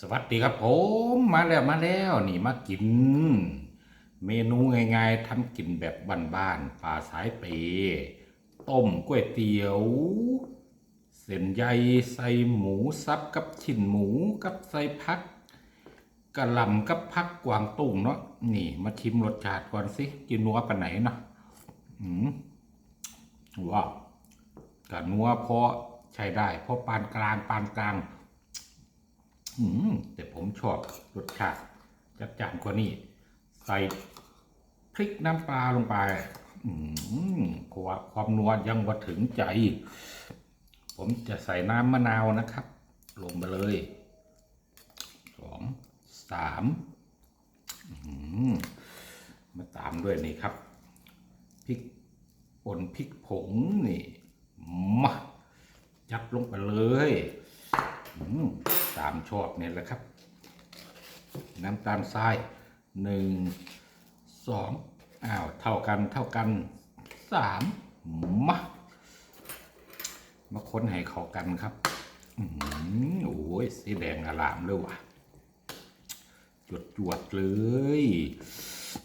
สวัสดีครับผมมาแล้วมาแล้วนี่มากิน เมนูง่ายๆทำกินแบบบ้านๆปลาสายเปต้มก๋วยเตี๋ยว เส้นใยใส่หมูสับกับชิ้นหมูกับใส่พักกะหล่ำกับพักกวางตุ้งเนาะนี่มาชิมรสชาติก่อนสิกินนัวปานไหนเนาะอืมว้าวกะนัวพอใช้ได้พอปานกลางปานกลางอืม แต่ผมชอบรสชาติจัดจ้านกว่านี้ ใส่พริกน้ำปลาลงไปอืมความความนัวยังว่าถึงใจ ผมจะใส่น้ำมะนาวนะครับ ลงไปเลยสองสามอืมมาตามด้วยนี่ครับพริกป่นพริกผงนี่มาจัดลงไปเลย อืมตาม ชอบเนี่ยแหละครับ น้ำตาลทรายหนึ่งสองอ้าวเท่ากันเท่ากันสามมามาค้นให้เขากันครับอืมโอ้ยสีแดงอลามเลยว่ะจวดจวดๆเลย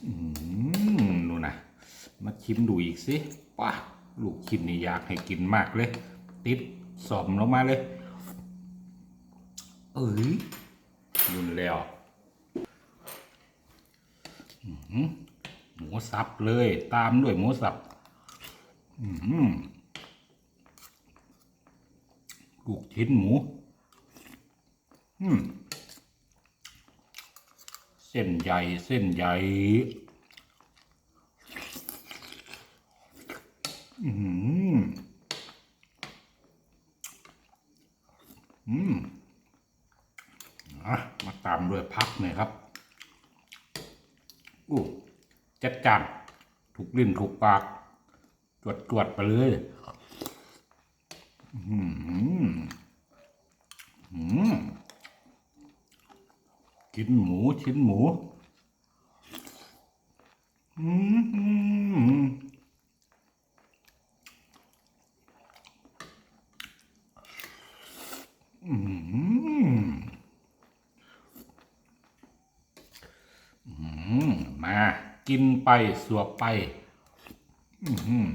อืมนู่นนะมาชิมดูอีกสิป้าลูกชิ้นนี่อยากให้กินมากเลย ติดสอมลงมาเลย เอ้ยรุนแล้วอื้อหือหมูสับเลย ตามด้วยหมูสับอื้อหือลูกชิ้นหมูอืมเส้นใหญ่เส้นใหญ่อือหืออืม อะมาตามด้วยพักหน่อยครับอู้จัดจานถูกลิ้นถูกปาก จวดจวดไปเลยอืมอืมกินหมูชิ้นหมูอืมอืม อื มมากินไปสวบไป อืม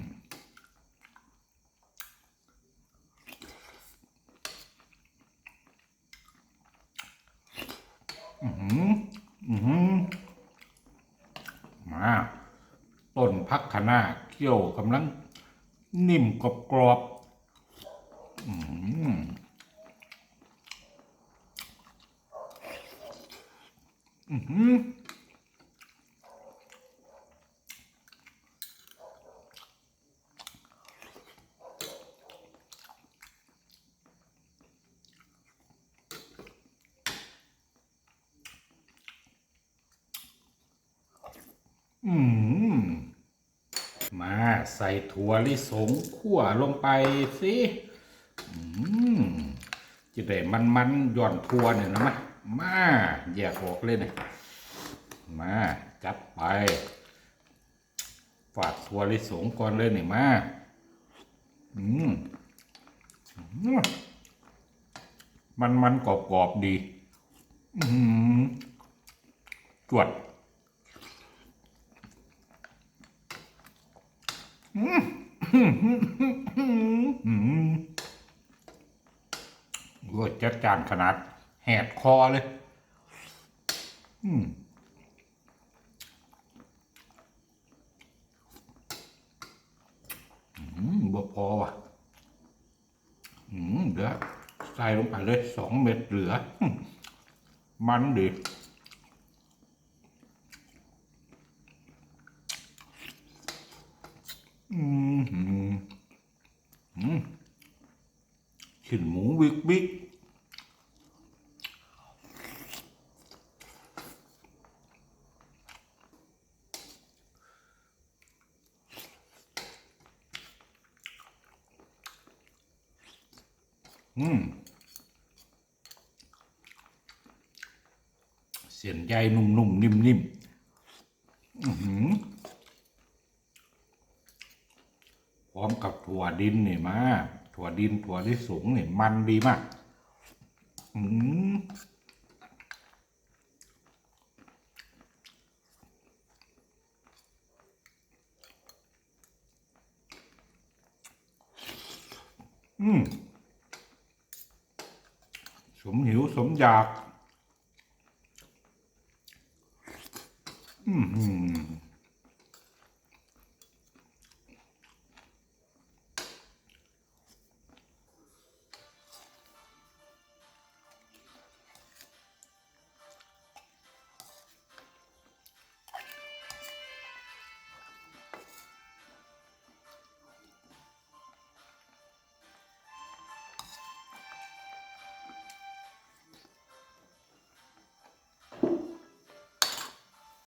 อืมอืมมาต้นพักขนาเคี่ยวกำลัง นิ่มกรอบกรอบอืมอืม อืม มาใส่ถั่วลิสงขั่วลงไปสิอืมจะได้มันมันหย่อนถั่วเนี่ยนะมามาแยกออกเลยเนี่ยมาจัดไปฝาดถั่วลิสงก่อนเลยเนี่ยมา อืมอืมมันมันกรอบกรอบๆดี อืมจวด อืมโอ้ยจัดจานขนาด แหดคอเลย อืมบ่พอว่ะ อืมเดี๋ยวใส่ลงไปเลยสองเม็ดเหลือ มันดิ อืมอืมอืมชิ้นหมูบิ๊กบิ๊กอืมเสียนใยนุ่มๆ นิ่มๆ ถั่วดินเนี่ยมา ถั่วดินถั่วลิสงเนี่ยมันดีมาก อืมอืม สมหิวสมอยาก อืม